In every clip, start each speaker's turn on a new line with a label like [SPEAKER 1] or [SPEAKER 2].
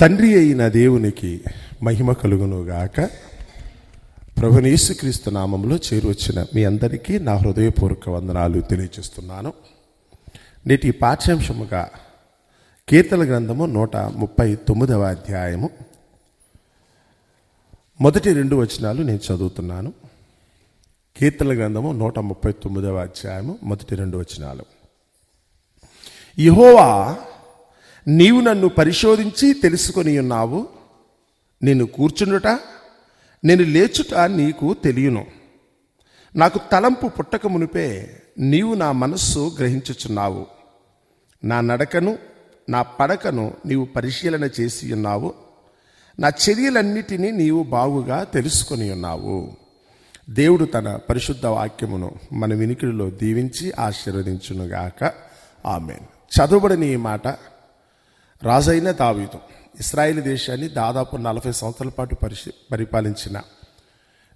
[SPEAKER 1] తండ్రి అయిన దేవునికి మహిమ కలుగునుగాక. ప్రభునేసుక్రీస్తు నామంలో చేరువచ్చిన మీ అందరికీ నా హృదయపూర్వక వందనాలు తెలియజేస్తున్నాను. నేటి పాఠ్యాంశముగా కీర్తన గ్రంథము నూట ముప్పై తొమ్మిదవ అధ్యాయము. మొదటి రెండు వచనాలు నేను చదువుతున్నాను. కీర్తన గ్రంథము నూట ముప్పై తొమ్మిదవ అధ్యాయము మొదటి రెండు వచనాలు. యహోవా నీవు నన్ను పరిశోధించి తెలుసుకొని ఉన్నావు. నేను కూర్చుండుట నేను లేచుట నీకు తెలియను. నాకు తలంపు పుట్టక మునిపే నీవు నా మనస్సు గ్రహించుచున్నావు. నా నడకను నా పడకను నీవు పరిశీలన చేసి ఉన్నావు. నా చర్యలన్నిటినీ నీవు బాగుగా తెలుసుకొని ఉన్నావు. దేవుడు తన పరిశుద్ధ వాక్యమును మన వినికిడిలో దీవించి ఆశీర్వదించునుగాక. ఆమె చదువుబడిన ఈ మాట రాజైన దావీదు ఇస్రాయేల్ దేశాన్ని దాదాపు నలభై సంవత్సరాల పాటు పరిశీ పరిపాలించిన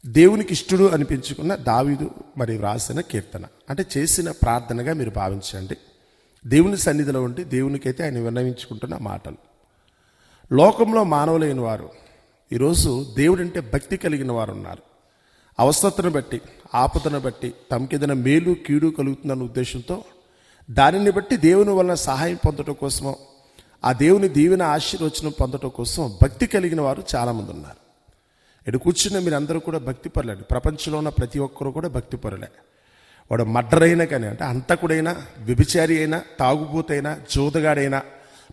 [SPEAKER 1] దేవునికి ఇష్టడు అనిపించుకున్న దావీదు మరి రాసిన కీర్తన. అంటే చేసిన ప్రార్థనగా మీరు భావించండి. దేవుని సన్నిధిలో ఉండి దేవునికైతే ఆయన విన్నవించుకుంటున్న మాటలు. లోకంలో మానవులైన వారు ఈరోజు దేవుడంటే భక్తి కలిగిన వారు ఉన్నారు అవసరతను బట్టి ఆపదను బట్టి తమకేదైనా మేలు కీడు కలుగుతుందన్న ఉద్దేశంతో దానిని బట్టి దేవుని వలన సహాయం పొందడం కోసమో ఆ దేవుని దీవెన ఆశీర్వచనం పొందటం కోసం భక్తి కలిగిన వారు చాలామంది ఉన్నారు. ఇటు కూర్చున్న మీరు అందరూ కూడా భక్తి పరులండి ప్రపంచంలో ఉన్న ప్రతి ఒక్కరూ కూడా భక్తి పరులే. వాడు మర్డర్ అయినా కానీ అంటే అంతకుడైనా వ్యభిచారి అయినా తాగుబోతైనా జోదగాడైనా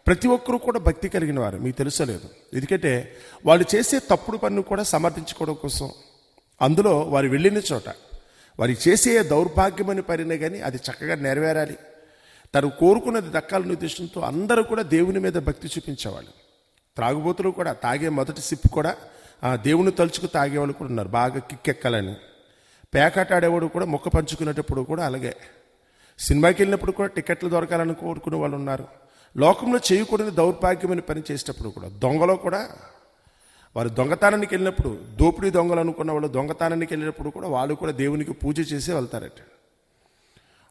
[SPEAKER 1] ప్రతి ఒక్కరూ కూడా భక్తి కలిగిన వారు. మీకు తెలుసలేదు ఎందుకంటే వాళ్ళు చేసే తప్పుడు పనులు కూడా సమర్థించుకోవడం కోసం. అందులో వారు వెళ్ళిన చోట వారి చేసే దౌర్భాగ్యమని పనినే కానీ అది చక్కగా నెరవేరాలి. తను కోరుకున్నది దక్కాలనే ఉద్దేశంతో అందరూ కూడా దేవుని మీద భక్తి చూపించేవాళ్ళు. త్రాగుబోతులు కూడా తాగే మొదటి సిప్ కూడా ఆ, దేవుని తలుచుకు తాగేవాళ్ళు కూడా ఉన్నారు. బాగా కిక్కెక్కాలని. పేకాటాడేవాడు కూడా మొక్క పంచుకునేటప్పుడు కూడా అలాగే. సినిమాకి వెళ్ళినప్పుడు కూడా టికెట్లు దొరకాలని కోరుకునే వాళ్ళు ఉన్నారు. లోకంలో చేయకూడని దౌర్భాగ్యమైన పని చేసేటప్పుడు కూడా దొంగలో కూడా వారు దొంగతనానికి వెళ్ళినప్పుడు దోపిడీ దొంగలు అనుకున్న వాళ్ళు దొంగతనానికి వెళ్ళినప్పుడు కూడా వాళ్ళు కూడా దేవునికి పూజ చేసే వెళ్తారట.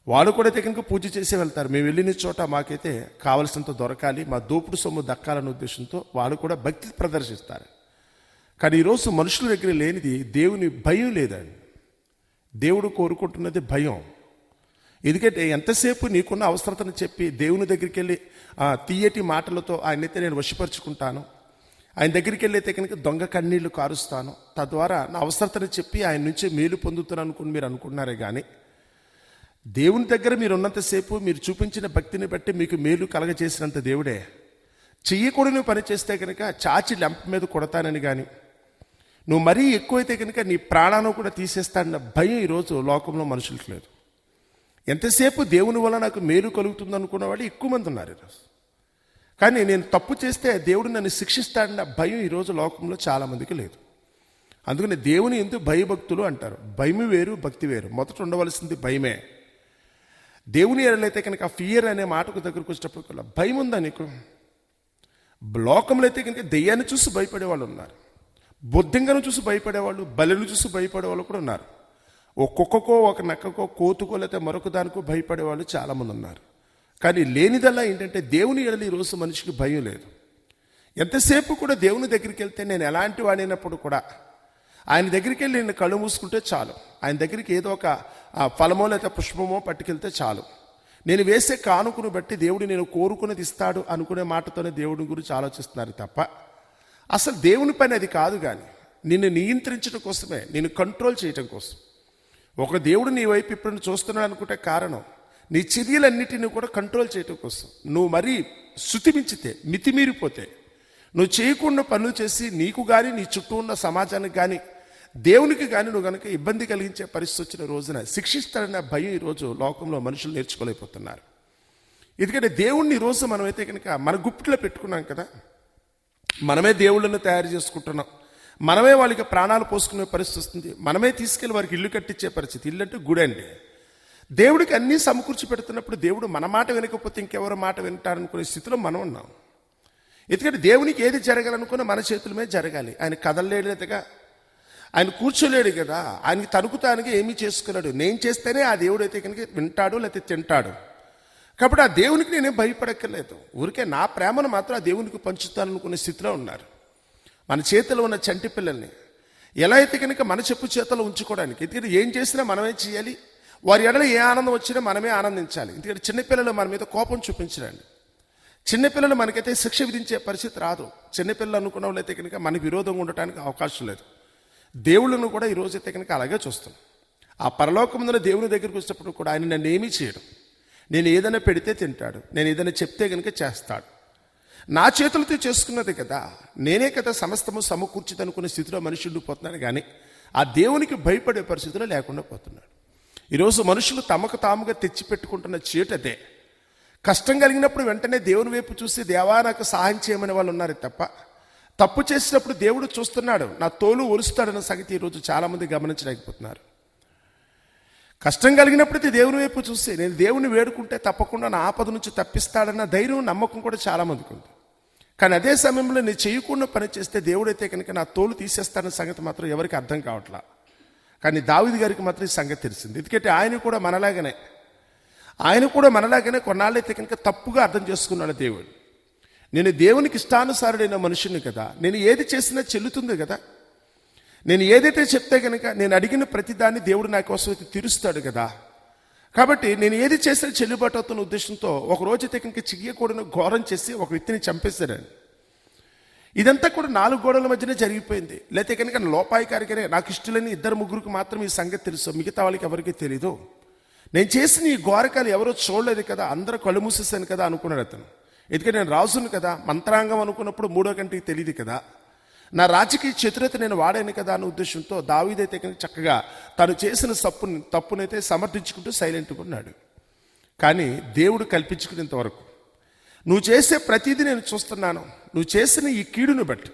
[SPEAKER 1] వాళ్ళు కూడా తెగనక పూజ చేసే వెళ్తారు. మేము వెళ్ళిన చోట మాకైతే కావలసినంత దొరకాలి. మా దోపుడు సొమ్ము దక్కాలనే ఉద్దేశంతో వాళ్ళు కూడా భక్తి ప్రదర్శిస్తారు. కానీ ఈరోజు మనుషుల దగ్గర లేనిది దేవుని భయం లేదండి. దేవుడు కోరుకుంటున్నది భయం. ఎందుకంటే ఎంతసేపు నీకున్న అవసరతను చెప్పి దేవుని దగ్గరికి వెళ్ళి తీయటి మాటలతో ఆయనైతే నేను వశపరుచుకుంటాను. ఆయన దగ్గరికి వెళ్ళైతే కనుక దొంగ కన్నీళ్ళు కారుస్తాను. తద్వారా నా అవసరతను చెప్పి ఆయన నుంచి మేలు పొందుతున్నాను అనుకుని మీరు అనుకున్నారే కానీ దేవుని దగ్గర మీరు ఉన్నంతసేపు మీరు చూపించిన భక్తిని బట్టి మీకు మేలు కలగజేసినంత దేవుడే. చెయ్యకూడని పని చేస్తే కనుక చాచి లెంప మీద కొడతానని కానీ నువ్వు మరీ ఎక్కువైతే కనుక నీ ప్రాణాన్ని కూడా తీసేస్తాడన్న భయం ఈరోజు లోకంలో మనుషులకు లేదు. ఎంతసేపు దేవుని వల్ల నాకు మేలు కలుగుతుంది అనుకున్న వాళ్ళు ఎక్కువ మంది ఉన్నారు ఈరోజు. కానీ నేను తప్పు చేస్తే దేవుడు నన్ను శిక్షిస్తాడన్న భయం ఈరోజు లోకంలో చాలామందికి లేదు. అందుకని దేవుని ఎందుకు భయభక్తులు అంటారు. భయము వేరు భక్తి వేరు. మొదట ఉండవలసింది భయమే. దేవుని ఎడలైతే కనుక ఫియర్ అనే మాటకు దగ్గరకు వచ్చేటప్పుడు భయం ఉందా నీకు? లోకంలో అయితే కనుక దెయ్యాన్ని చూసి భయపడే వాళ్ళు ఉన్నారు. బొద్దింగను చూసి భయపడేవాళ్ళు బలిని చూసి భయపడేవాళ్ళు కూడా ఉన్నారు. ఒక్కొక్కకో ఒక నక్కకో కోతుకో లేకపోతే మరొక దానికో భయపడే వాళ్ళు చాలామంది ఉన్నారు. కానీ లేనిదల్లా ఏంటంటే దేవుని ఎడలి ఈరోజు మనిషికి భయం లేదు. ఎంతసేపు కూడా దేవుని దగ్గరికి వెళ్తే నేను ఎలాంటి వాడినప్పుడు కూడా ఆయన దగ్గరికి వెళ్ళి నేను కళ్ళు మూసుకుంటే చాలు. ఆయన దగ్గరికి ఏదో ఒక ఫలమో లేదా పుష్పమో పట్టుకెళ్తే చాలు. నేను వేసే కానుకను బట్టి దేవుడు నేను కోరుకున్నది ఇస్తాడు అనుకునే మాటతోనే దేవుడి గురించి ఆలోచిస్తున్నారు తప్ప అసలు దేవుని పని అది కాదు కానీ నిన్ను నియంత్రించడం కోసమే నేను కంట్రోల్ చేయటం కోసం. ఒక దేవుడు నీ వైపు ఇప్పుడు చూస్తున్నాడు అనుకుంటే కారణం నీ చర్యలన్నిటిని కూడా కంట్రోల్ చేయటం కోసం. నువ్వు మరీ శుతిమించితే మితిమీరిపోతే నువ్వు చేయకుండా పనులు చేసి నీకు కానీ నీ చుట్టూ ఉన్న సమాజానికి కానీ దేవునికి కానీ నువ్వు కనుక ఇబ్బంది కలిగించే పరిస్థితి వచ్చిన రోజున శిక్షిస్తాడన్న భయం ఈరోజు లోకంలో మనుషులు నేర్చుకోలేకపోతున్నారు. ఎందుకంటే దేవుణ్ణి ఈరోజు మనమైతే కనుక మన గుప్పిట్లో పెట్టుకున్నాం కదా. మనమే దేవుళ్ళను తయారు చేసుకుంటున్నాం. మనమే వాళ్ళకి ప్రాణాలు పోసుకునే పరిస్థితి వస్తుంది. మనమే తీసుకెళ్ళి వారికి ఇల్లు కట్టించే పరిస్థితి. ఇల్లు అంటే గుడి అండి. దేవుడికి అన్నీ సమకూర్చి పెడుతున్నప్పుడు దేవుడు మన మాట వినకపోతే ఇంకెవరి మాట వింటారనుకునే స్థితిలో మనం ఉన్నాం. ఎందుకంటే దేవునికి ఏది జరగాలనుకున్నా మన చేతుల మీద జరగాలి. ఆయన కదలలేడుగా ఆయన కూర్చోలేడు కదా. ఆయనకి తనుకుతానికి ఏమీ చేసుకున్నాడు. నేను చేస్తేనే ఆ దేవుడు అయితే కనుక వింటాడు లేకపోతే తింటాడు. కాబట్టి ఆ దేవునికి నేనేం భయపడక్కర్లేదు. ఊరికే నా ప్రేమను మాత్రం ఆ దేవునికి పంచుతాననుకునే స్థితిలో ఉన్నారు. మన చేతిలో ఉన్న చంటి పిల్లల్ని. ఎలా అయితే కనుక మన చెప్పు చేతిలో ఉంచుకోవడానికి. ఎందుకంటే ఏం చేసినా మనమే చేయాలి. వారి ఎడలో ఏ ఆనందం వచ్చినా మనమే ఆనందించాలి. ఎందుకంటే చిన్నపిల్లలు మన మీద కోపం చూపించరండి. చిన్నపిల్లలు మనకైతే శిక్ష విధించే పరిస్థితి రాదు. చిన్నపిల్లలు అనుకున్న వాళ్ళైతే కనుక మనకి విరోధంగా ఉండటానికి అవకాశం లేదు. దేవుళ్ళను కూడా ఈరోజు అయితే కనుక అలాగే చూస్తాం ఆ పరలోకముందున దేవుని దగ్గరికి వచ్చినప్పుడు కూడా ఆయన నన్ను ఏమీ చేయడం. నేను ఏదైనా పెడితే తింటాడు. నేను ఏదైనా చెప్తే కనుక చేస్తాడు. నా చేతులతో చేసుకున్నది కదా. నేనే కదా సమస్తము సమకూర్చిది అనుకునే స్థితిలో మనిషి ఉండిపోతున్నాడు కానీ ఆ దేవునికి భయపడే పరిస్థితిలో లేకుండా పోతున్నాడు. ఈరోజు మనుషులు తమకు తాముగా తెచ్చిపెట్టుకుంటున్న చీటదే. కష్టం కలిగినప్పుడు వెంటనే దేవుని వైపు చూసి దేవా నాకు సహాయం చేయమని వాళ్ళు ఉన్నారు తప్ప తప్పు చేసినప్పుడు దేవుడు చూస్తున్నాడు. నా తోలు ఒరుస్తాడన్న సంగతి ఈరోజు చాలామంది గమనించలేకపోతున్నారు. కష్టం కలిగినప్పుడు దేవుని వైపు చూసి నేను దేవుని వేడుకుంటే తప్పకుండా నా ఆపద నుంచి తప్పిస్తాడన్న ధైర్యం నమ్మకం కూడా చాలామందికి ఉంది. కానీ అదే సమయంలో నేను చేయకుండా పని చేస్తే దేవుడైతే కనుక నా తోలు తీసేస్తాడన్న సంగతి మాత్రం ఎవరికి అర్థం కావట్లా? కానీ దావిది గారికి మాత్రం ఈ సంగతి తెలిసింది. ఎందుకంటే ఆయన కూడా మనలాగనే ఆయన కూడా మనలాగానే కొన్నాళ్ళైతే కనుక తప్పుగా అర్థం చేసుకున్నాడు దేవుడు. నేను దేవునికి ఇష్టానుసారుడైన మనుషుని కదా. నేను ఏది చేసినా చెల్లుతుంది కదా. నేను ఏదైతే చెప్తే కనుక నేను అడిగిన ప్రతిదాన్ని దేవుడు నా కోసం అయితే తీరుస్తాడు కదా. కాబట్టి నేను ఏది చేసినా చెల్లుబాటు అవుతున్న ఉద్దేశంతో ఒక రోజైతే కనుక చిగియకూడని ఘోరం చేసి ఒక వ్యక్తిని చంపేశాడని ఇదంతా కూడా నాలుగు గోడల మధ్యనే జరిగిపోయింది. లేకపోతే కనుక లోపాయికారికనే నాకు ఇష్టలేని ఇద్దరు ముగ్గురికి మాత్రం ఈ సంగతి తెలుసు. మిగతా వాళ్ళకి ఎవరికీ తెలీదు. నేను చేసిన ఈ ఘోరకాలు ఎవరో చూడలేదు కదా అందరూ కళ్ళు మూసేసాను కదా అనుకున్నాడు అతను. ఎందుకంటే నేను రాజును కదా మంత్రాంగం అనుకున్నప్పుడు మూడో కంటికి తెలియదు కదా. నా రాజకీయ చతురత నేను వాడాను కదా అనే ఉద్దేశంతో దావీదైతే చక్కగా తను చేసిన తప్పుని తప్పునైతే సమర్థించుకుంటూ సైలెంట్గా ఉన్నాడు. కానీ దేవుడు కల్పించుకునేంత వరకు నువ్వు చేసే ప్రతిదీ నేను చూస్తున్నాను. నువ్వు చేసిన ఈ కీడును బట్టి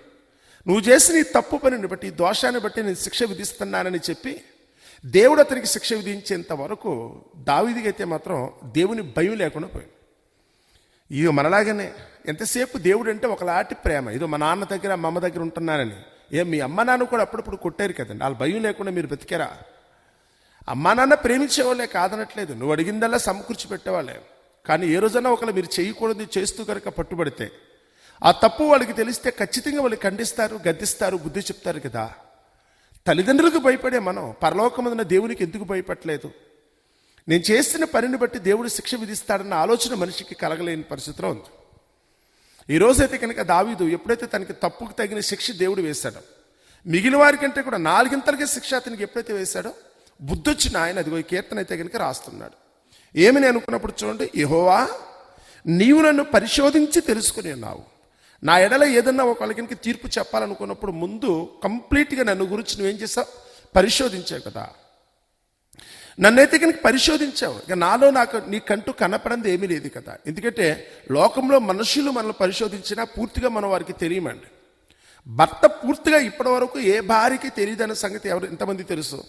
[SPEAKER 1] నువ్వు చేసిన ఈ తప్పు పనిని బట్టి దోషాన్ని బట్టి నేను శిక్ష విధిస్తున్నానని చెప్పి దేవుడు అతనికి శిక్ష విధించేంత వరకు దావీదికి అయితే మాత్రం దేవుని భయం లేకుండా పోయింది. ఇది మనలాగానే ఎంతసేపు దేవుడు అంటే ఒకలాంటి ప్రేమ. ఇదో మా నాన్న దగ్గర మా అమ్మ దగ్గర ఉంటున్నానని ఏ మీ అమ్మ నాన్న కూడా అప్పుడప్పుడు కొట్టారు కదండి. వాళ్ళు భయం లేకుండా మీరు బతికారా? అమ్మా నాన్న ప్రేమించేవాళ్ళే కాదనట్లేదు. నువ్వు అడిగిందల్లా సమకూర్చి పెట్టేవాళ్ళే. కానీ ఏ రోజైనా ఒకళ్ళు మీరు చేయకూడదు చేస్తూ కనుక పట్టుబడితే ఆ తప్పు వాళ్ళకి తెలిస్తే ఖచ్చితంగా వాళ్ళు ఖండిస్తారు గద్దిస్తారు బుద్ధి చెప్తారు కదా. తల్లిదండ్రులకు భయపడే మనం పరలోకమందున దేవునికి ఎందుకు భయపడలేదు? నేను చేసిన పనిని బట్టి దేవుడు శిక్ష విధిస్తాడన్న ఆలోచన మనిషికి కలగలేని పరిస్థితిలో ఉంది. ఈ రోజైతే కనుక దావీదు ఎప్పుడైతే తనకి తప్పుకు తగిన శిక్ష దేవుడు వేశాడో మిగిలిన వారికంటే కూడా నాలుగింతలకే శిక్ష అతనికి ఎప్పుడైతే వేశాడో బుద్ధొచ్చిన ఆయన అదిగో కీర్తన అయితే కనుక రాస్తున్నాడు. ఏమని అనుకున్నప్పుడు చూడండి యెహోవా నీవు నన్ను పరిశోధించి తెలుసుకుని ఉన్నావు. నా ఎడల ఏదన్నా ఒకళ్ళ కనుక తీర్పు చెప్పాలనుకున్నప్పుడు ముందు కంప్లీట్గా నన్ను గురించి నువ్వేం చేసావు? పరిశోధించావు కదా. నన్నైతే కనుక పరిశోధించావు. ఇక నాలో నాకు నీకంటూ కనపడంది ఏమీ లేదు కదా. ఎందుకంటే లోకంలో మనుషులు మనల్ని పరిశోధించినా పూర్తిగా మనం వారికి తెలియమండి. భర్త పూర్తిగా ఇప్పటి వరకు ఏ భార్యకి తెలియదన్న సంగతి ఎవరు ఎంతమంది తెలుసు?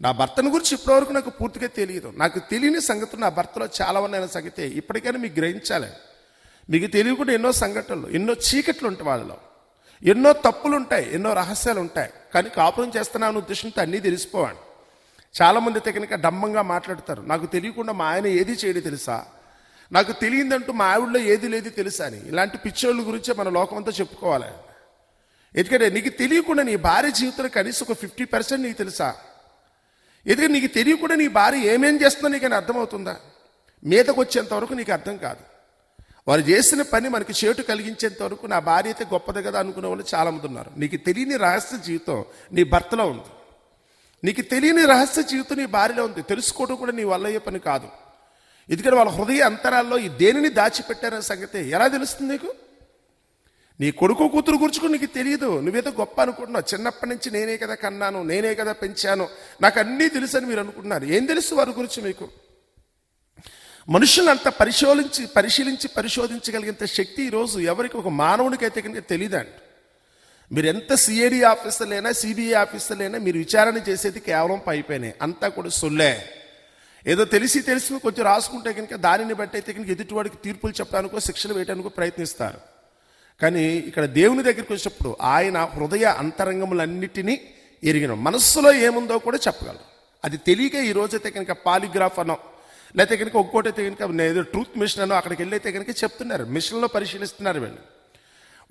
[SPEAKER 1] నా భర్తను గురించి ఇప్పటివరకు నాకు పూర్తిగా తెలియదు. నాకు తెలియని సంగతులు నా భర్తలో చాలా ఉన్నాయన్న సంగతి ఇప్పటికైనా మీకు గ్రహించాలి. మీకు తెలియకుండా ఎన్నో సంఘటనలు ఎన్నో చీకట్లు ఉంటాయి వాళ్ళలో. ఎన్నో తప్పులు ఉంటాయి ఎన్నో రహస్యాలు ఉంటాయి కానీ కాపురం చేస్తున్నాను ఉద్దేశంతో అన్నీ తెలిసిపోవాలి. చాలామంది తెగనిక డమ్మంగా మాట్లాడతారు. నాకు తెలియకుండా మా ఆయన ఏది చేయడం తెలుసా? నాకు తెలియదంటూ మా ఆవిడలో ఏది లేదు తెలుసా అని. ఇలాంటి పిచ్చోళ్ళ గురించే మన లోకమంతా చెప్పుకోవాలి. ఎందుకంటే నీకు తెలియకుండా నీ భార్య జీవితంలో కనీసం ఒక ఫిఫ్టీ పర్సెంట్ నీకు తెలుసా? ఎందుకంటే నీకు తెలియకుండా నీ భార్య ఏమేం చేస్తుందో నీకు అని అర్థమవుతుందా? మీదకు వచ్చేంత వరకు నీకు అర్థం కాదు. వారు చేసిన పని మనకి చేటు కలిగించేంత వరకు నా భార్య అయితే గొప్పది కదా అనుకునే వాళ్ళు చాలామంది ఉన్నారు నీకు తెలియని రహస్య జీవితం నీ భర్తలో ఉంది. నీకు తెలియని రహస్య జీవితం నీ భార్యలో ఉంది. తెలుసుకోవడం కూడా నీ వల్ల అయ్యే పని కాదు. ఎందుకంటే వాళ్ళ హృదయ అంతరాల్లో ఈ దేనిని దాచిపెట్టారనే సంగతి ఎలా తెలుస్తుంది నీకు? నీ కొడుకు కూతురు గురించి నీకు తెలియదు. నువ్వేదో గొప్ప అనుకుంటున్నావు. చిన్నప్పటి నుంచి నేనే కదా కన్నాను నేనే కదా పెంచాను. నాకు అన్నీ తెలుసు అని మీరు అనుకుంటున్నారు. ఏం తెలుసు వారి గురించి మీకు? మనుషులను అంత పరిశోధించి పరిశీలించి పరిశోధించగలిగేంత శక్తి ఈరోజు ఎవరికి? ఒక మానవునికి అయితే కనుక తెలియదండి మీరు ఎంత సిఐడి ఆఫీసర్లైనా సిబిఐ ఆఫీసర్లైనా మీరు విచారణ చేసేది కేవలం పైపైనే అంతా కూడా సొల్లే. ఏదో తెలిసి తెలిసి కొంచెం రాసుకుంటే కనుక దానిని బట్టి అయితే కనుక ఎదుటివాడికి తీర్పులు చెప్పడానికో శిక్షలు వేయడానికో ప్రయత్నిస్తారు. కానీ ఇక్కడ దేవుని దగ్గరికి వచ్చినప్పుడు ఆయన హృదయ అంతరంగములన్నిటినీ ఎరిగిన మనస్సులో ఏముందో కూడా చెప్పగలరు. అది తెలియక ఈ రోజైతే కనుక పాలిగ్రాఫ్ అనో లేకపోతే కనుక ఒక్కోటి అయితే కనుక నేను ఏదో ట్రూత్ మిషన్ అనో అక్కడికి వెళ్ళైతే కనుక చెప్తున్నారు. మిషన్లో పరిశీలిస్తున్నారు వీళ్ళు.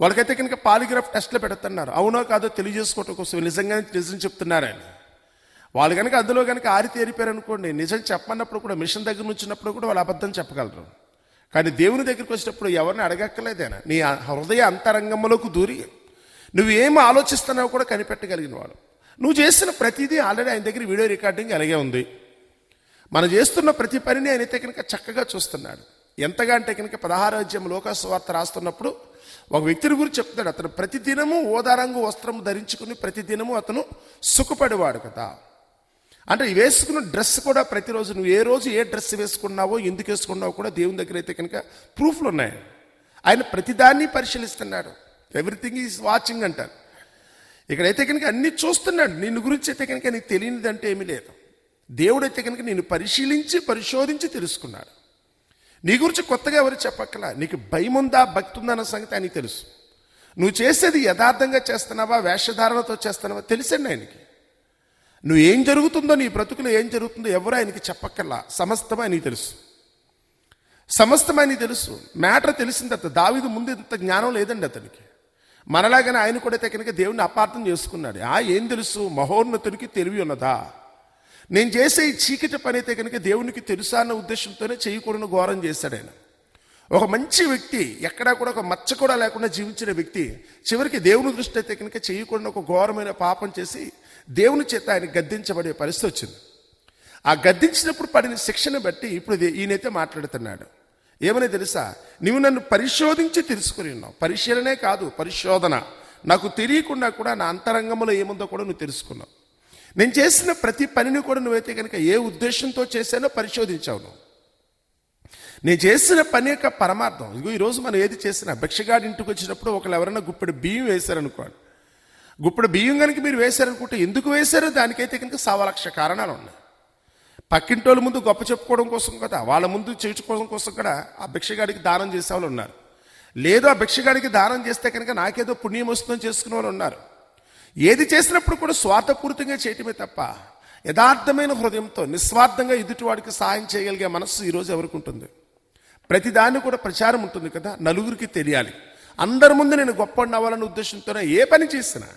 [SPEAKER 1] వాళ్ళకైతే కనుక పాలిగ్రాఫ్ టెస్ట్లు పెడుతున్నారు. అవునో కాదో తెలియజేసుకోవటం కోసం నిజంగానే నిజం చెప్తున్నారని వాళ్ళు కనుక అందులో కనుక ఆరితేరిపోయారు అనుకోండి నిజం చెప్పన్నప్పుడు కూడా మిషన్ దగ్గర నుంచినప్పుడు కూడా వాళ్ళు అబద్ధం చెప్పగలరు. కానీ దేవుని దగ్గరికి వచ్చినప్పుడు ఎవరిని అడగక్కర్లేదేనా నీ హృదయ అంతరంగంలోకి దూరి నువ్వు ఏం ఆలోచిస్తున్నావు కూడా కనిపెట్టగలిగిన వాడు. నువ్వు చేసిన ప్రతిదీ ఆల్రెడీ ఆయన దగ్గర వీడియో రికార్డింగ్ అలాగే ఉంది. మనం చేస్తున్న ప్రతి పనిని ఆయన అయితే కనుక చక్కగా చూస్తున్నాడు. ఎంతగా అంటే కనుక పదహారు అధ్యాయం లోకాసువార్త రాస్తున్నప్పుడు ఒక వ్యక్తిని గురించి చెప్తాడు అతను ప్రతిదినము ఓదారంగు వస్త్రము ధరించుకుని ప్రతిదినము అతను సుఖపడేవాడు కదా. అంటే వేసుకున్న డ్రెస్ కూడా ప్రతిరోజు నువ్వు ఏ రోజు ఏ డ్రెస్ వేసుకున్నావో ఎందుకు వేసుకున్నావో కూడా దేవుని దగ్గర అయితే కనుక ప్రూఫ్లు ఉన్నాయి. ఆయన ప్రతిదాన్ని పరిశీలిస్తున్నాడు. ఎవ్రీథింగ్ ఈజ్ వాచింగ్ అంటారు. ఇక్కడైతే కనుక అన్ని చూస్తున్నాడు. నిన్ను గురించి అయితే కనుక నీకు తెలియనిదంటే ఏమీ లేదు. దేవుడైతే కనుక నేను పరిశీలించి పరిశోధించి తెలుసుకున్నాడు. నీ గురించి కొత్తగా ఎవరు చెప్పక్కలా? నీకు భయం ఉందా భక్తి ఉందా అన్న సంగతి ఆయనకి తెలుసు. నువ్వు చేసేది యథార్థంగా చేస్తున్నావా వేషధారణతో చేస్తున్నావా? తెలుసండి ఆయనకి. నువ్వు ఏం జరుగుతుందో నీ బ్రతుకులో ఏం జరుగుతుందో ఎవరు ఆయనకి చెప్పక్కర్లా సమస్తం ఆయనకి తెలుసు. సమస్తం ఆయనకి తెలుసు. మ్యాటర్ తెలిసింది అతను దావిదు ముందు ఇంత జ్ఞానం లేదండి అతనికి. మనలాగానే ఆయన కూడా అయితే కనుక దేవుని అపార్థం చేసుకున్నాడు. ఆ ఏం తెలుసు? మహోన్నతునికి తెలివి ఉన్నదా? నేను చేసే ఈ చీకటి పని అయితే కనుక దేవునికి తెలుసా అన్న ఉద్దేశంతోనే చేయకూడని ఘోరం చేశాడు ఆయన. ఒక మంచి వ్యక్తి ఎక్కడా కూడా ఒక మచ్చ కూడా లేకుండా జీవించిన వ్యక్తి చివరికి దేవుని దృష్టి అయితే కనుక చేయకుండా ఒక ఘోరమైన పాపం చేసి దేవుని చేత ఆయన గద్దించబడే పరిస్థితి వచ్చింది. ఆ గద్దించినప్పుడు పడిన శిక్షను బట్టి ఇప్పుడు ఈయనైతే మాట్లాడుతున్నాడు. ఏమని తెలుసా? నువ్వు నన్ను పరిశోధించి తెలుసుకుని ఉన్నావు. పరిశీలనే కాదు పరిశోధన. నాకు తెలియకుండా కూడా నా అంతరంగంలో ఏముందో కూడా నువ్వు తెలుసుకున్నావు. నేను చేసిన ప్రతి పనిని కూడా నువ్వైతే కనుక ఏ ఉద్దేశంతో చేశానో పరిశోధించావు నువ్వు. నేను చేసిన పని యొక్క పరమార్థం. ఇదిగో ఈరోజు మనం ఏది చేసినా భిక్షగాడి ఇంటికి వచ్చినప్పుడు ఒకళ్ళు ఎవరైనా గుప్పెడు బియ్యం వేశారనుకోండి. గుప్పెడు బియ్యం కనుక మీరు వేశారనుకుంటే ఎందుకు వేశారో దానికైతే కనుక సవలక్ష కారణాలు ఉన్నాయి. పక్కింటోళ్ళ ముందు గొప్ప చెప్పుకోవడం కోసం కదా వాళ్ళ ముందు చేర్చుకోవడం కోసం కూడా ఆ భిక్షగాడికి దానం చేసే వాళ్ళు ఉన్నారు. లేదు ఆ భిక్షగాడికి దానం చేస్తే కనుక నాకేదో పుణ్యం వస్తుందని చేసుకునే వాళ్ళు ఉన్నారు. ఏది చేసినప్పుడు కూడా స్వార్థపూరితంగా చేయటమే తప్ప యథార్థమైన హృదయంతో నిస్వార్థంగా ఎదుటివాడికి సాయం చేయగలిగే మనస్సు ఈరోజు ఎవరికి ఉంటుంది? ప్రతిదాన్ని కూడా ప్రచారం ఉంటుంది కదా నలుగురికి తెలియాలి. అందరి ముందు నేను గొప్ప అవ్వాలనే ఉద్దేశంతోనే ఏ పని చేసినా.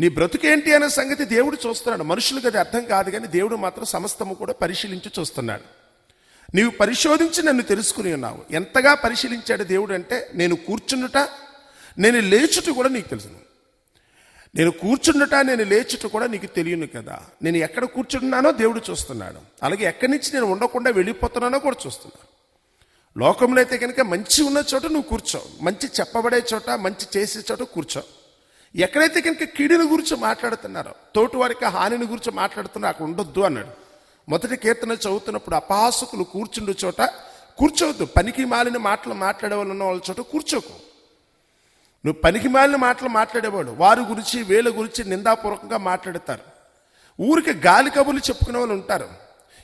[SPEAKER 1] నీ బ్రతుకేంటి అనే సంగతి దేవుడు చూస్తున్నాడు. మనుషులకు అది అర్థం కాదు కానీ దేవుడు మాత్రం సమస్తము కూడా పరిశీలించి చూస్తున్నాడు. నీవు పరిశోధించి నన్ను తెలుసుకుని ఉన్నావు. ఎంతగా పరిశీలించాడు దేవుడు అంటే నేను కూర్చున్నట నేను లేచుట కూడా నీకు తెలుసు నేను కూర్చుండట నేను లేచుట కూడా నీకు తెలియను కదా. నేను ఎక్కడ కూర్చుంటున్నానో దేవుడు చూస్తున్నాడు. అలాగే ఎక్కడి నుంచి నేను ఉండకుండా వెళ్ళిపోతున్నానో కూడా చూస్తున్నాను లోకంలో అయితే కనుక మంచి ఉన్న చోట నువ్వు కూర్చో. మంచి చెప్పబడే చోట మంచి చేసే చోట కూర్చో. ఎక్కడైతే కనుక కీడుని గురించి మాట్లాడుతున్నారో తోటి వారికి హానిని గురించి మాట్లాడుతున్నా అక్కడ ఉండొద్దు అన్నాడు. మొదటి కీర్తన చదువుతున్నప్పుడు అపహాసకులు కూర్చుండు చోట కూర్చోవద్దు. పనికి మాలిన మాటలు మాట్లాడే వాళ్ళు ఉన్న వాళ్ళ చోట కూర్చోకు. నువ్వు పనికి మాలిన మాటలు మాట్లాడేవాడు. వారి గురించి వీళ్ళ గురించి నిందాపూర్వకంగా మాట్లాడతారు. ఊరికి గాలి కబుర్లు చెప్పుకునే వాళ్ళు ఉంటారు.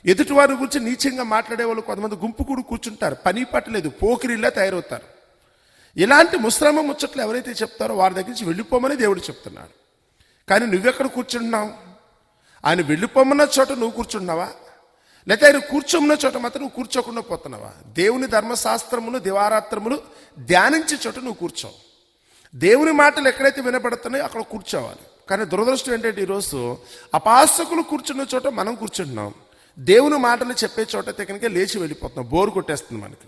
[SPEAKER 1] ఎదుటి వారి గురించి నీచంగా మాట్లాడే వాళ్ళు కొంతమంది గుంపు కూడా కూర్చుంటారు. పని పట్టలేదు పోకిరిలా తయారవుతారు. ఇలాంటి ముశ్రమ ముచ్చట్లు ఎవరైతే చెప్తారో వారి దగ్గర నుంచి వెళ్ళిపోమని దేవుడు చెప్తున్నాడు. కానీ నువ్వెక్కడ కూర్చుంటున్నావు? ఆయన వెళ్ళిపోమన్న చోట నువ్వు కూర్చుంటున్నావా? లేకపోతే ఆయన కూర్చోమన్న చోట మాత్రం నువ్వు కూర్చోకుండా పోతున్నావా? దేవుని ధర్మశాస్త్రములు దివారాత్రములు ధ్యానించే చోట నువ్వు కూర్చోవు దేవుని మాటలు ఎక్కడైతే వినపడుతున్నాయో అక్కడ కూర్చోవాలి. కానీ దురదృష్టం ఏంటంటే ఈరోజు అపాసకులు కూర్చున్న చోట మనం కూర్చుంటున్నాం. దేవుని మాటలు చెప్పే చోట అయితే కనుక లేచి వెళ్ళిపోతున్నాం. బోరు కొట్టేస్తుంది మనకి.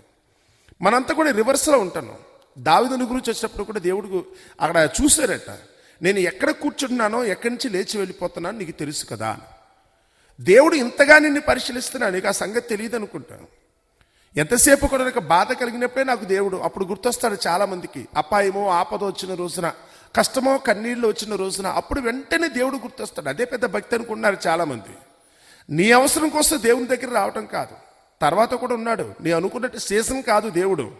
[SPEAKER 1] మనంతా కూడా రివర్స్లో ఉంటున్నాం. దావిదుని గురించి వచ్చినప్పుడు కూడా దేవుడు అక్కడ చూశారట. నేను ఎక్కడ కూర్చుంటున్నానో ఎక్కడి నుంచి లేచి వెళ్ళిపోతున్నానో నీకు తెలుసు కదా దేవుడు ఇంతగా నిన్ను పరిశీలిస్తున్నాడు. నీకు ఆ సంగతి తెలియదు అనుకుంటాను. ఎంతసేపు కూడా నాకు బాధ కలిగినప్పుడే నాకు దేవుడు అప్పుడు గుర్తొస్తాడు చాలా మందికి అపాయమో ఆపద వచ్చిన రోజున కష్టమో కన్నీళ్ళు వచ్చిన రోజున అప్పుడు వెంటనే దేవుడు గుర్తొస్తాడు. అదే పెద్ద భక్తి అనుకున్నారు చాలామంది. నీ అవసరం కోసం దేవుని దగ్గర రావటం కాదు తర్వాత కూడా ఉన్నాడు నీ అనుకున్నట్టు సీజన్ కాదు దేవుడు.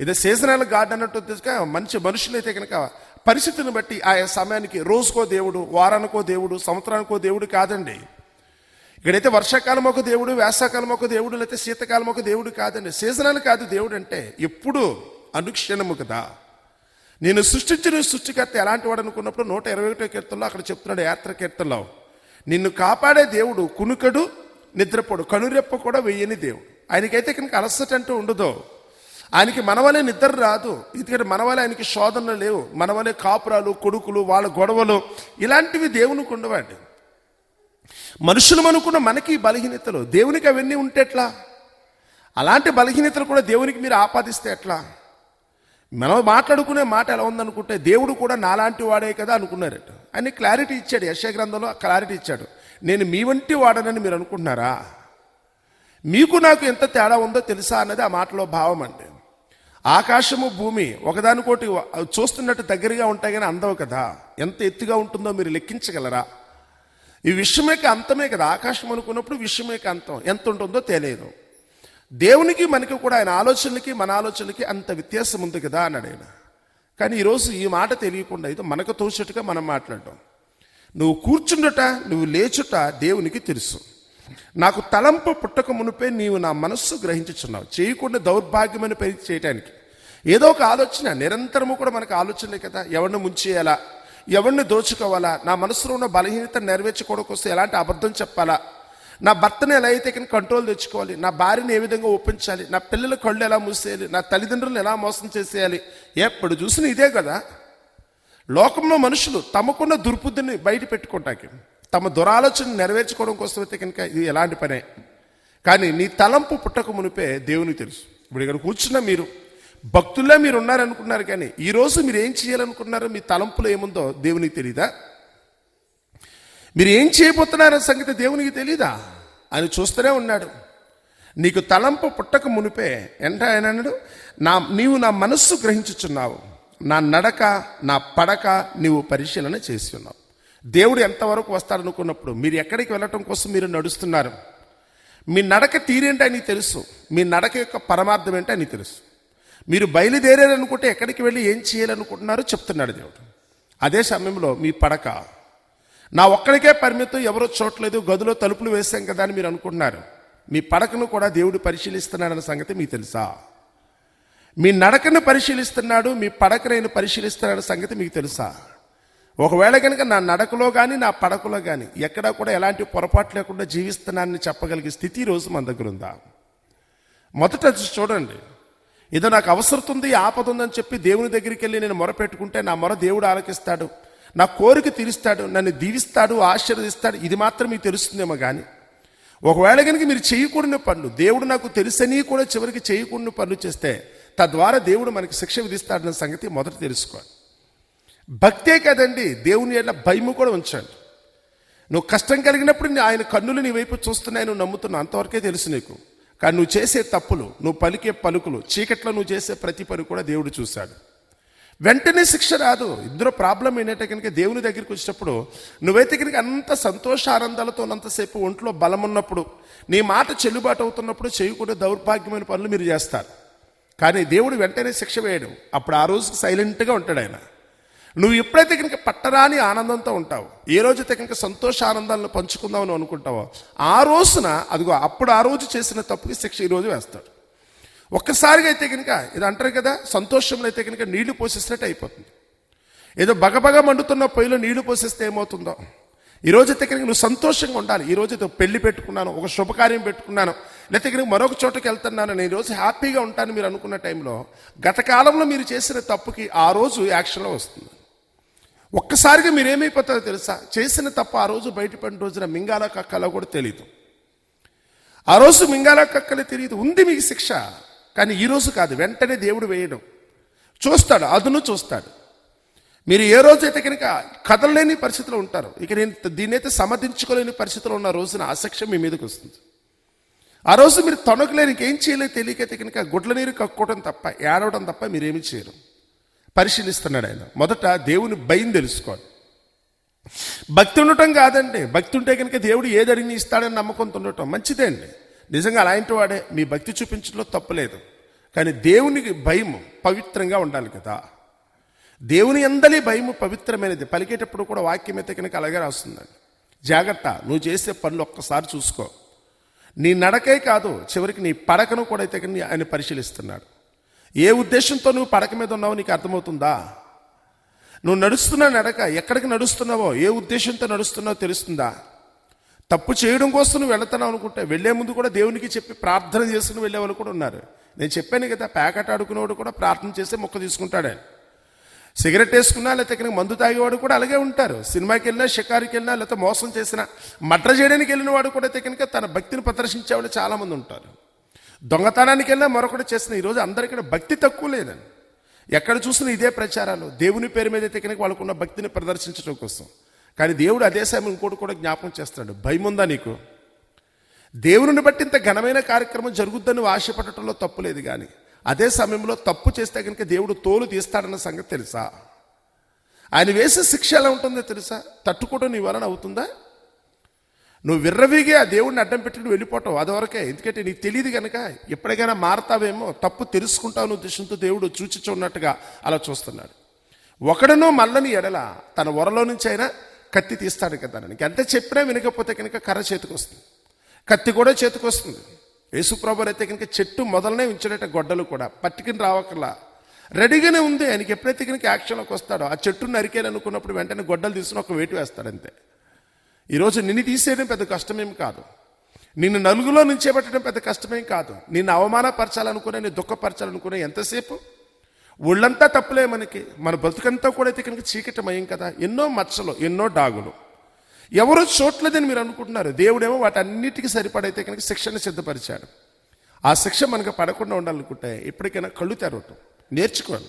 [SPEAKER 1] ఇది సీజనల్ గాడ్ అన్నట్టు మంచి మనుషులైతే కనుక పరిస్థితిని బట్టి ఆయా సమయానికి రోజుకో దేవుడు వారానికో దేవుడు సంవత్సరానికో దేవుడు కాదండి. ఇక్కడైతే వర్షాకాలం ఒక దేవుడు వేసాకాలం ఒక దేవుడు లేకపోతే శీతకాలం ఒక దేవుడు కాదండి. సీజనల్ కాదు దేవుడు అంటే ఎప్పుడు అనుక్షణము కదా. నేను సృష్టించిన సృష్టికర్త ఎలాంటి వాడు అనుకున్నప్పుడు నూట ఇరవై ఒకటో కీర్తనలో అక్కడ చెప్తున్నాడు యాత్ర కీర్తనలో. నిన్ను కాపాడే దేవుడు కునుకడు నిద్రపోడు కనురెప్ప కూడా వెయ్యని దేవుడు. ఆయనకైతే కనుక అలసట అంటూ ఉండదు. ఆయనకి మనవలే నిద్ర రాదు. ఎందుకంటే మనవలే ఆయనకి శోధనలు లేవు. మనవలే కాపురాలు కొడుకులు వాళ్ళ గొడవలు ఇలాంటివి దేవునికి ఉండవండి. మనుషులు అనుకున్న మనకి బలహీనతలు. దేవునికి అవన్నీ ఉంటే ఎట్లా? అలాంటి బలహీనతలు కూడా దేవునికి మీరు ఆపాదిస్తే ఎట్లా? మనం మాట్లాడుకునే మాట ఎలా ఉందనుకుంటే దేవుడు కూడా నాలాంటి వాడే కదా అనుకున్నారట. ఆయన క్లారిటీ ఇచ్చాడు యశ గ్రంథంలో క్లారిటీ ఇచ్చాడు. నేను మీ వంటి వాడనని మీరు అనుకుంటున్నారా? మీకు నాకు ఎంత తేడా ఉందో తెలుసా అన్నది ఆ మాటలో భావం అండి. ఆకాశము భూమి ఒకదానికోటి చూస్తున్నట్టు దగ్గరగా ఉంటాయి కానీ అందవు కదా. ఎంత ఎత్తుగా ఉంటుందో మీరు లెక్కించగలరా? ఈ విశ్వమేక అంతమే కదా ఆకాశం అనుకున్నప్పుడు విశ్వమేక అంతం. ఎంత ఉంటుందో తెలియదు. దేవునికి మనకి కూడా ఆయన ఆలోచనలకి మన ఆలోచనలకి అంత వ్యత్యాసం ఉంది కదా అన్నాడు ఆయన కానీ ఈరోజు ఈ మాట తెలియకుండా ఇది మనకు తోచేట్టుగా మనం మాట్లాడటం. నువ్వు కూర్చుండుట నువ్వు లేచుట దేవునికి తెలుసు. నాకు తలంపు పుట్టక మునిపే నీవు నా మనస్సు గ్రహించుచున్నావు. చేయకుండా దౌర్భాగ్యమైన పని చేయటానికి. ఏదో ఒక ఆలోచన నిరంతరము కూడా మనకు ఆలోచనలే కదా. ఎవరిని ముంచేయాలా? ఎవరిని దోచుకోవాలా? నా మనసులో ఉన్న బలహీనత నెరవేర్చుకోవడం కోసం ఎలాంటి అబద్ధం చెప్పాలా? నా భర్తను ఎలా అయితే కానీ కంట్రోల్ తెచ్చుకోవాలి? నా భార్యని ఏ విధంగా ఒప్పించాలి? నా పిల్లల కళ్ళు ఎలా మూసేయాలి? నా తల్లిదండ్రులను ఎలా మోసం చేసేయాలి? ఎప్పుడు చూసినా ఇదే కదా? లోకంలో మనుషులు తమకున్న దుర్బుద్ధిని బయట పెట్టుకుంటాకి. తమ దురాలోచన నెరవేర్చుకోవడం కోసం అయితే కనుక ఇది ఎలాంటి పనే? కానీ నీ తలంపు పుట్టక మునిపే దేవునికి తెలుసు. ఇప్పుడు ఇక్కడ కూర్చున్న మీరు భక్తుల్లో మీరు ఉన్నారనుకున్నారు కానీ ఈరోజు మీరు ఏం చేయాలనుకున్నారో మీ తలంపులో ఏముందో దేవునికి తెలీదా? మీరు ఏం చేయబోతున్నారన్న సంగతి దేవునికి తెలీదా? అని చూస్తూనే ఉన్నాడు. నీకు తలంపు పుట్టక మునిపే ఎంట ఆయన అన్నాడు? నా నీవు నా మనస్సు గ్రహించుచున్నావు. నా నడక నా పడక నీవు పరిశీలన చేసి ఉన్నావు దేవుడు ఎంతవరకు వస్తాడనుకున్నప్పుడు మీరు ఎక్కడికి వెళ్ళటం కోసం మీరు నడుస్తున్నారు. మీ నడక తీరేంటి అని తెలుసు. మీ నడక యొక్క పరమార్థం ఏంటి అని తెలుసు. మీరు బయలుదేరారనుకుంటే ఎక్కడికి వెళ్ళి ఏం చేయాలనుకుంటున్నారో చెప్తున్నాడు దేవుడు. అదే సమయంలో మీ పడక. నా ఒక్కడికే పరిమితం ఎవరో చూడలేదు గదిలో తలుపులు వేసాం కదా అని మీరు అనుకుంటున్నారు. మీ పడకను కూడా దేవుడు పరిశీలిస్తున్నాడన్న సంగతి మీకు తెలుసా? మీ నడకను పరిశీలిస్తున్నాడు మీ పడకనైన పరిశీలిస్తున్నాడన్న సంగతి మీకు తెలుసా? ఒకవేళ కనుక నా నడకలో కానీ నా పడకలో కానీ ఎక్కడా కూడా ఎలాంటి పొరపాటు లేకుండా జీవిస్తున్నానని చెప్పగలిగే స్థితి రోజు మన దగ్గర ఉందా? మొదట చూడండి. ఏదో నాకు అవసరం ఉంది ఆపద ఉందని చెప్పి దేవుని దగ్గరికి వెళ్ళి నేను మొరపెట్టుకుంటే నా మొర దేవుడు ఆలకిస్తాడు. నా కోరిక తీరుస్తాడు నన్ను దీవిస్తాడు ఆశీర్వదిస్తాడు. ఇది మాత్రం మీకు తెలుస్తుందేమో కానీ ఒకవేళ కనుక మీరు చేయకూడని పనులు దేవుడు నాకు తెలుసని కూడా చివరికి చేయకూడని పనులు చేస్తే తద్వారా దేవుడు మనకి శిక్ష విధిస్తాడన్న సంగతి మొదట తెలుసుకోవాలి. భక్తే కదండి దేవుని ఎట్లా భయము కూడా ఉంచండి. నువ్వు కష్టం కలిగినప్పుడు ఆయన కన్నులు నీ వైపు చూస్తున్నాయి నువ్వు నమ్ముతున్నావు అంతవరకే తెలుసు నీకు. కానీ నువ్వు చేసే తప్పులు నువ్వు పలికే పలుకులు చీకట్లో నువ్వు చేసే ప్రతి పని కూడా దేవుడు చూశాడు. వెంటనే శిక్ష రాదు. ఇందులో ప్రాబ్లం ఏంటంటే కనుక దేవుని దగ్గరికి వచ్చినప్పుడు నువ్వైతే కనుక అంత సంతోష ఆనందాలతో ఉన్నంతసేపు ఒంట్లో బలం ఉన్నప్పుడు నీ మాట చెల్లుబాటు అవుతున్నప్పుడు చేయకుండా దౌర్భాగ్యమైన పనులు మీరు చేస్తారు. కానీ దేవుడు వెంటనే శిక్ష వేయడు. అప్పుడు ఆ రోజుకి సైలెంట్గా ఉంటాడు ఆయన. నువ్వు ఎప్పుడైతే కనుక పట్టరాని ఆనందంతో ఉంటావు ఏ రోజైతే కనుక సంతోష ఆనందాలను పంచుకుందామని అనుకుంటావో ఆ రోజున అదిగో అప్పుడు ఆ రోజు చేసిన తప్పుకి శిక్ష ఈ రోజు వేస్తాడు. ఒక్కసారిగా అయితే కనుక ఇది అంటారు కదా సంతోషంలో అయితే కనుక నీళ్ళు పోసేసినట్టు అయిపోతుంది. ఏదో బగబగ మండుతున్న పొయ్యిలో నీళ్ళు పోసేస్తే ఏమవుతుందో? ఈ రోజు కనుక నువ్వు సంతోషంగా ఉండాలి. ఈ రోజు పెళ్ళి పెట్టుకున్నాను ఒక శుభకార్యం పెట్టుకున్నాను లేకపోతే కనుక మరొక చోటకి వెళ్తున్నాను నేను రోజు హ్యాపీగా ఉంటాను మీరు అనుకున్న టైంలో గత కాలంలో మీరు చేసిన తప్పుకి ఆ రోజు యాక్షన్లో వస్తుంది. ఒక్కసారిగా మీరు ఏమైపోతారో తెలుసా? చేసిన తప్ప ఆ రోజు బయటపడిన రోజున మింగాల కక్కలో కూడా తెలియదు ఆ రోజు మింగాల కక్కలే తెలియదు ఉంది మీకు శిక్ష కానీ ఈరోజు కాదు. వెంటనే దేవుడు వేయడం. చూస్తాడు అదును చూస్తాడు. మీరు ఏ రోజైతే కనుక కదలలేని పరిస్థితిలో ఉంటారు ఇక నేను దీన్నైతే సమర్థించుకోలేని పరిస్థితిలో ఉన్న రోజున ఆ మీ మీదకి వస్తుంది. ఆ రోజు మీరు తొనకలేని ఇంకేం చేయలేదు తెలియకైతే కనుక గుడ్ల నీరు కక్కోవడం తప్ప ఏడవడం తప్ప మీరేమి చేయరు. పరిశీలిస్తున్నాడు ఆయన. మొదట దేవుని భయం తెలుసుకోవాలి. భక్తి ఉండటం కాదండి. భక్తి ఉంటే కనుక దేవుడు ఏది అడిగి ఇస్తాడని నమ్మకంతో ఉండటం మంచిదే అండి. నిజంగా అలాంటి వాడే మీ భక్తి చూపించడంలో తప్పలేదు కానీ దేవునికి భయం పవిత్రంగా ఉండాలి కదా. దేవుని ఎందలి భయము పవిత్రమైనది. పలికేటప్పుడు కూడా వాక్యం అయితే కనుక అలాగే రాస్తుందండి. జాగ్రత్త నువ్వు చేసే పనులు ఒక్కసారి చూసుకో. నీ నడకే కాదు చివరికి నీ పడకను కూడా అయితే ఆయన పరిశీలిస్తున్నాడు. ఏ ఉద్దేశంతో నువ్వు పడక మీద ఉన్నావో నీకు అర్థమవుతుందా? నువ్వు నడుస్తున్న నడక ఎక్కడికి నడుస్తున్నావో ఏ ఉద్దేశంతో నడుస్తున్నావో తెలుస్తుందా? తప్పు చేయడం కోసం నువ్వు వెళుతున్నావు అనుకుంటే వెళ్ళే ముందు కూడా దేవునికి చెప్పి ప్రార్థన చేసుకుని వెళ్ళే వాళ్ళు కూడా ఉన్నారు. నేను చెప్పాను కదా ప్యాకెట్ ఆడుకునేవాడు కూడా ప్రార్థన చేస్తే మొక్క తీసుకుంటాడని సిగరెట్ వేసుకున్నా లేకపోతే మందు తాగేవాడు కూడా అలాగే ఉంటారు. సినిమాకి వెళ్ళినా షికారికి వెళ్ళినా లేకపోతే మోసం చేసినా మడ్ర చేయడానికి వెళ్ళిన వాడు కూడా కనుక తన భక్తిని ప్రదర్శించేవాడు చాలామంది ఉంటారు. దొంగతనానికి వెళ్ళినా మరొకటి చేసిన ఈరోజు అందరికీ భక్తి తక్కువ లేదండి. ఎక్కడ చూసినా ఇదే ప్రచారాలు. దేవుని పేరు మీద అయితే వాళ్ళకున్న భక్తిని ప్రదర్శించడం కోసం. కానీ దేవుడు అదే సమయం ఇంకోటి కూడా జ్ఞాపకం చేస్తాడు. భయం ఉందా నీకు? దేవుని బట్టి ఇంత ఘనమైన కార్యక్రమం జరుగుద్దని ఆశపడటంలో తప్పు లేదు కానీ అదే సమయంలో తప్పు చేస్తే కనుక దేవుడు తోలు తీస్తాడన్న సంగతి తెలుసా? ఆయన వేసే శిక్ష ఎలా ఉంటుందో తెలుసా? తట్టుకోవడం నీ వలన అవుతుందా? నువ్వు విర్రవీగే ఆ దేవుడిని అడ్డం పెట్టుకుని వెళ్ళిపోవటం అదివరకే. ఎందుకంటే నీకు తెలియదు కనుక ఎప్పటికైనా మారతావేమో తప్పు తెలుసుకుంటావు ఉద్దేశంతో దేవుడు చూచిచున్నట్టుగా అలా చూస్తున్నాడు. ఒకడనో మల్లని ఎడల తన వరలో నుంచి అయినా కత్తి తీస్తాడు కదా నీకు ఎంత చెప్పినా వినకపోతే కనుక కర్ర చేతికి వస్తుంది. కత్తి కూడా చేతికి వస్తుంది. యేసుప్రభు అయితే కనుక చెట్టు మొదలనే ఉంచాడట గొడ్డలు కూడా పట్టుకుని రావకలా రెడీగానే ఉంది ఆయనకి ఎప్పుడైతే కనుక యాక్షన్లోకి వస్తాడో ఆ చెట్టును నరికేయాలనుకున్నప్పుడు వెంటనే గొడ్డలు తీసుకుని ఒక వేటు వేస్తాడంతే ఈరోజు నిన్ను తీసేయడం పెద్ద కష్టమేం కాదు. నిన్ను నలుగులో నుంచేబెట్టడం పెద్ద కష్టమేం కాదు. నిన్ను అవమానపరచాలనుకునే నేను దుఃఖపరచాలనుకునే ఎంతసేపు? ఒళ్ళంతా తప్పులే మనకి. మన బ్రతుకంతా కూడా అయితే కనుక చీకటమయం కదా. ఎన్నో మచ్చలు ఎన్నో డాగులు. ఎవరు చోట్లేదని మీరు అనుకుంటున్నారు. దేవుడేమో వాటన్నిటికీ సరిపడైతే కనుక శిక్షణ సిద్ధపరిచాడు. ఆ శిక్ష మనకు పడకుండా ఉండాలనుకుంటే ఎప్పటికైనా కళ్ళు తెరవటం. నేర్చుకోండి.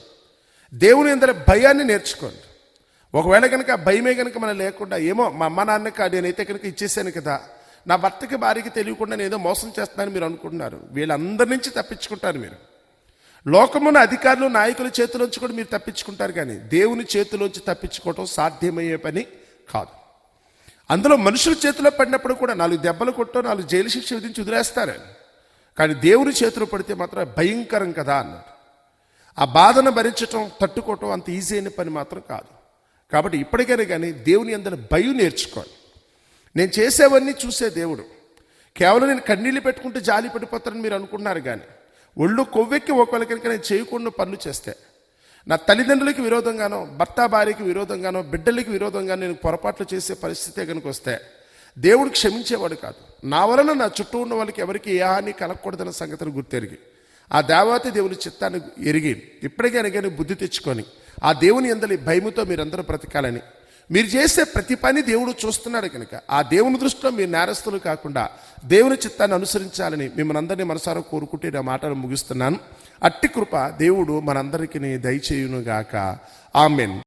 [SPEAKER 1] దేవుని అందరి భయాన్ని నేర్చుకోండి. ఒకవేళ కనుక భయమే కనుక మనం లేకుండా ఏమో మా అమ్మ నాన్నక నేనైతే కనుక ఇచ్చేసాను కదా నా భర్తకి భార్యకి తెలియకుండా నేను ఏదో మోసం చేస్తానని మీరు అనుకుంటున్నారు. వీళ్ళందరి నుంచి తప్పించుకుంటారు మీరు. లోకమున అధికారులు నాయకుల చేతిలోంచి కూడా మీరు తప్పించుకుంటారు కానీ దేవుని చేతిలోంచి తప్పించుకోవటం సాధ్యమయ్యే పని కాదు. అందులో మనుషుల చేతిలో పడినప్పుడు కూడా నాలుగు దెబ్బలు కొట్టో నాలుగు జైలు శిక్ష విధించి వదిలేస్తారు కానీ దేవుని చేతిలో పడితే మాత్రం భయంకరం కదా అన్నాడు. ఆ బాధను భరించటం తట్టుకోవటం అంత ఈజీ అయిన పని మాత్రం కాదు. కాబట్టి ఇప్పటికైనా కానీ దేవుని అందరి భయం నేర్చుకోవాలి. నేను చేసేవన్నీ చూసే దేవుడు. కేవలం నేను కన్నీళ్ళు పెట్టుకుంటే జాలి పడిపోతారని మీరు అనుకున్నారు కానీ ఒళ్ళు కొవ్వెక్కి ఒకవేళ కనుక నేను చేయకుండా పనులు చేస్తే నా తల్లిదండ్రులకి విరోధంగానో భర్త భార్యకి విరోధంగానో బిడ్డలకి విరోధంగానో నేను పొరపాట్లు చేసే పరిస్థితే కనుక వస్తే దేవుడు క్షమించేవాడు కాదు. నా వలన నా చుట్టూ ఉన్న వాళ్ళకి ఎవరికి ఏ హాని కలగకూడదన్న సంగతిని గుర్తెరిగి ఆ దేవాతి దేవుని చిత్తాన్ని ఎరిగి ఇప్పటికైనా కానీ బుద్ధి తెచ్చుకొని ఆ దేవుని అందరి భయముతో మీరందరూ బ్రతకాలని. మీరు చేసే ప్రతి పని దేవుడు చూస్తున్నాడు కనుక ఆ దేవుని దృష్టిలో మీరు నేరస్తులు కాకుండా దేవుని చిత్తాన్ని అనుసరించాలని మిమ్మల్ని అందరినీ మనసారా కోరుకుంటే నా మాటలు ముగిస్తున్నాను. అట్టి కృప దేవుడు మనందరికీ దయచేయునుగాక. ఆమెన్.